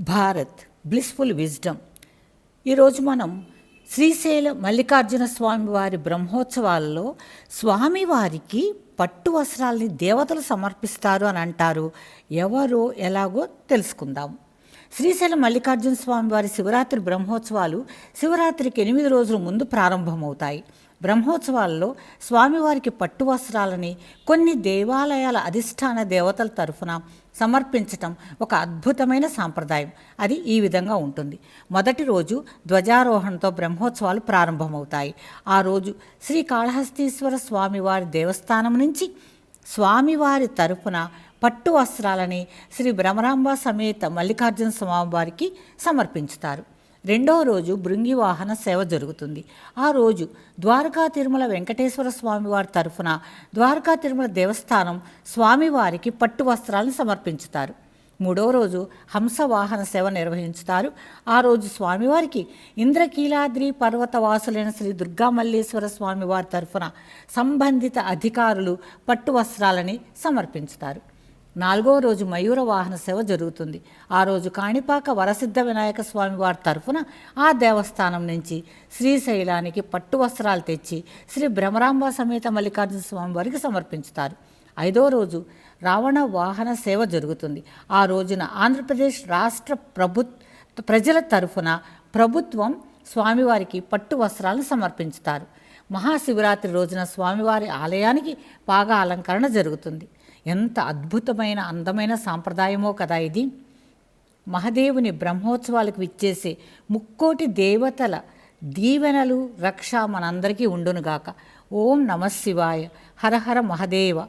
Bharat blissful wisdom ఈరోజు మనం శ్రీశైల మల్లికార్జున స్వామి వారి బ్రహ్మోత్సవాలలో స్వామివారికి పట్టు వస్త్రాల్ని దేవతలు సమర్పిస్తారు అని అంటారు. ఎవరో ఎలాగో తెలుసుకుందాం. శ్రీశైల మల్లికార్జున స్వామి వారి శివరాత్రి బ్రహ్మోత్సవాలు శివరాత్రికి ఎనిమిది రోజుల ముందు ప్రారంభమవుతాయి. బ్రహ్మోత్సవాల్లో స్వామివారికి పట్టు వస్త్రాలని కొన్ని దేవాలయాల అధిష్టాన దేవతల తరఫున సమర్పించటం ఒక అద్భుతమైన సాంప్రదాయం. అది ఈ విధంగా ఉంటుంది. మొదటి రోజు ధ్వజారోహణతో బ్రహ్మోత్సవాలు ప్రారంభమవుతాయి. ఆ రోజు శ్రీ కాళహస్తీశ్వర స్వామివారి దేవస్థానం నుంచి స్వామివారి తరపున పట్టు వస్త్రాలని శ్రీ భ్రమరాంబ సమేత మల్లికార్జున స్వామివారికి సమర్పించుతారు. రెండవ రోజు భృంగి వాహన సేవ జరుగుతుంది. ఆ రోజు ద్వారకా తిరుమల వెంకటేశ్వర స్వామివారి తరఫున ద్వారకా తిరుమల దేవస్థానం స్వామివారికి పట్టు వస్త్రాలను సమర్పించుతారు. మూడవ రోజు హంసవాహన సేవ నిర్వహించుతారు. ఆ రోజు స్వామివారికి ఇంద్రకీలాద్రి పర్వతవాసులైన శ్రీ దుర్గామల్లేశ్వర స్వామివారి తరఫున సంబంధిత అధికారులు పట్టు వస్త్రాలని సమర్పించుతారు. నాలుగో రోజు మయూర వాహన సేవ జరుగుతుంది. ఆ రోజు కాణిపాక వరసిద్ధ వినాయక స్వామి వారి తరఫున ఆ దేవస్థానం నుంచి శ్రీశైలానికి పట్టు వస్త్రాలు తెచ్చి శ్రీ భ్రమరాంబ సమేత మల్లికార్జున స్వామి వారికి సమర్పించుతారు. ఐదో రోజు రావణ వాహన సేవ జరుగుతుంది. ఆ రోజున ఆంధ్రప్రదేశ్ రాష్ట్ర ప్రభు ప్రజల తరఫున ప్రభుత్వం స్వామివారికి పట్టు వస్త్రాలను సమర్పించుతారు. మహాశివరాత్రి రోజున స్వామివారి ఆలయానికి బాగా అలంకరణ జరుగుతుంది. ఎంత అద్భుతమైన అందమైన సాంప్రదాయమో కదా ఇది. మహదేవుని బ్రహ్మోత్సవాలకు విచ్చేసే ముక్కోటి దేవతల దీవెనలు రక్ష మనందరికీ ఉండునుగాక. ఓం నమశివాయ హర హర మహదేవ.